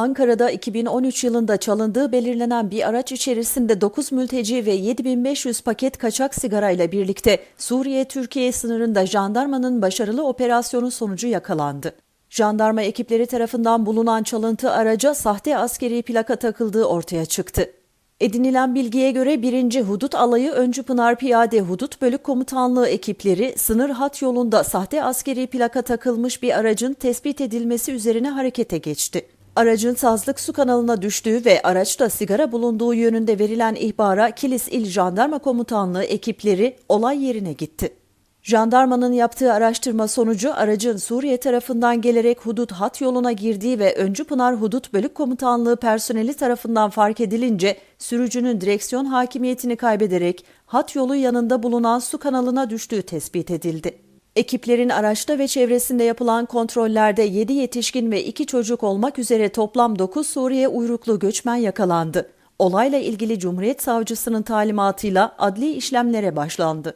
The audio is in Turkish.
Ankara'da 2013 yılında çalındığı belirlenen bir araç içerisinde 9 mülteci ve 7500 paket kaçak sigara ile birlikte Suriye-Türkiye sınırında jandarmanın başarılı operasyonu sonucu yakalandı. Jandarma ekipleri tarafından bulunan çalıntı araca sahte askeri plaka takıldığı ortaya çıktı. Edinilen bilgiye göre 1. Hudut Alayı Öncü Pınar Piyade Hudut Bölük Komutanlığı ekipleri sınır hat yolunda sahte askeri plaka takılmış bir aracın tespit edilmesi üzerine harekete geçti. Aracın Sazlık Su kanalına düştüğü ve araçta sigara bulunduğu yönünde verilen ihbara Kilis İl Jandarma Komutanlığı ekipleri olay yerine gitti. Jandarmanın yaptığı araştırma sonucu aracın Suriye tarafından gelerek hudut hat yoluna girdiği ve Öncü Pınar Hudut Bölük Komutanlığı personeli tarafından fark edilince sürücünün direksiyon hakimiyetini kaybederek hat yolu yanında bulunan su kanalına düştüğü tespit edildi. Ekiplerin araçta ve çevresinde yapılan kontrollerde 7 yetişkin ve 2 çocuk olmak üzere toplam 9 Suriye uyruklu göçmen yakalandı. Olayla ilgili Cumhuriyet Savcısının talimatıyla adli işlemlere başlandı.